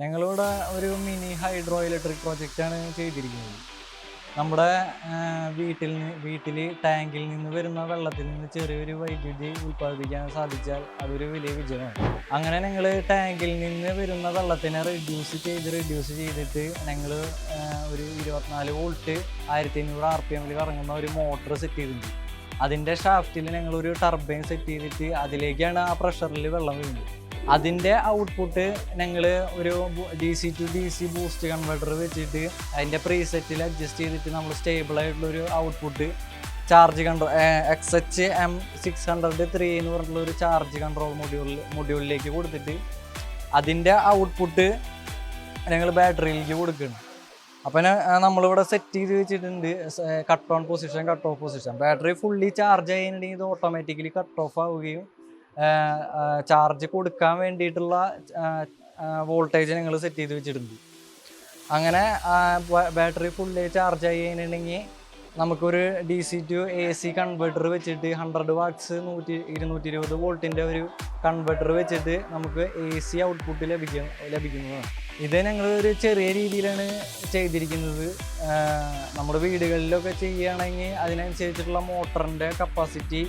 ഞങ്ങളിവിടെ ഒരു mini hydro electric പ്രോജക്റ്റാണ് ചെയ്തിരിക്കുന്നത്. നമ്മുടെ വീട്ടിൽ വീട്ടിൽ ടാങ്കിൽ നിന്ന് വരുന്ന വെള്ളത്തിൽ നിന്ന് ചെറിയൊരു വൈദ്യുതി ഉൽപ്പാദിപ്പിക്കാൻ സാധിച്ചാൽ അതൊരു വലിയ വിജയമാണ്. അങ്ങനെ ഞങ്ങൾ ടാങ്കിൽ നിന്ന് വരുന്ന വെള്ളത്തിനെ റിഡ്യൂസ് ചെയ്ത് റിഡ്യൂസ് ചെയ്തിട്ട് ഞങ്ങൾ ഒരു ഇരുപത്തിനാല് വോൾട്ട് ആയിരത്തി അഞ്ഞൂറ് ആർ പി എമ്മിൽ കറങ്ങുന്ന ഒരു മോട്ടർ സെറ്റ് ചെയ്തിട്ടുണ്ട്. അതിന്റെ ഷാഫ്റ്റിൽ ഞങ്ങളൊരു ടർബൈൻ സെറ്റ് ചെയ്തിട്ട് അതിലേക്കാണ് ആ പ്രഷറിൽ വെള്ളം വീഴുന്നത്. അതിന്റെ ഔട്ട്പുട്ട് ഞങ്ങൾ ഒരു D C to D C boost converter വെച്ചിട്ട് അതിന്റെ പ്രീസെറ്റിൽ അഡ്ജസ്റ്റ് ചെയ്തിട്ട് നമ്മൾ സ്റ്റേബിൾ ആയിട്ടുള്ള ഒരു output charge control X H M six hundred three എന്ന് പറഞ്ഞിട്ടുള്ള ഒരു ചാർജ് കൺട്രോൾ മൊഡ്യൂളിൽ മൊഡ്യൂളിലേക്ക് കൊടുത്തിട്ട് അതിന്റെ ഔട്ട്പുട്ട് ഞങ്ങൾ ബാറ്ററിയിലേക്ക് കൊടുക്കണം. അപ്പം നമ്മളിവിടെ സെറ്റ് ചെയ്ത് വെച്ചിട്ടുണ്ട് cut on position cut off position battery fully charge ചെയ്യുന്നുണ്ടെങ്കിൽ ഇത് ഓട്ടോമാറ്റിക്കലി കട്ട് ഓഫ് ആവുകയും ചാർജ് കൊടുക്കാൻ വേണ്ടിയിട്ടുള്ള വോൾട്ടേജ് ഞങ്ങൾ സെറ്റ് ചെയ്ത് വെച്ചിട്ടുണ്ട്. അങ്ങനെ ബാറ്ററി ഫുള്ളി ചാർജ് ആയി കഴിഞ്ഞിട്ടുണ്ടെങ്കിൽ നമുക്കൊരു D C to A C converter വെച്ചിട്ട് ഹൺഡ്രഡ് വാട്ട്സ് നൂറ്റി ഇരുന്നൂറ്റി ഇരുപത് വോൾട്ടിന്റെ ഒരു കൺവെർട്ടർ വെച്ചിട്ട് നമുക്ക് എ സി ഔട്ട്പുട്ട് ലഭിക്കും ലഭിക്കുന്നതാണ്. ഇത് ഞങ്ങൾ ഒരു ചെറിയ രീതിയിലാണ് ചെയ്തിരിക്കുന്നത്. നമ്മുടെ വീടുകളിലൊക്കെ ചെയ്യുകയാണെങ്കിൽ അതിനനുസരിച്ചിട്ടുള്ള മോട്ടറിന്റെ കപ്പാസിറ്റി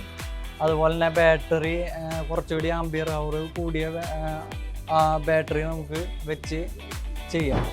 അതുപോലെ തന്നെ ബാറ്ററി കുറച്ചുകൂടി ആംബിയർ അവർ കൂടിയ ബാറ്ററി നമുക്ക് വെച്ച് ചെയ്യാം.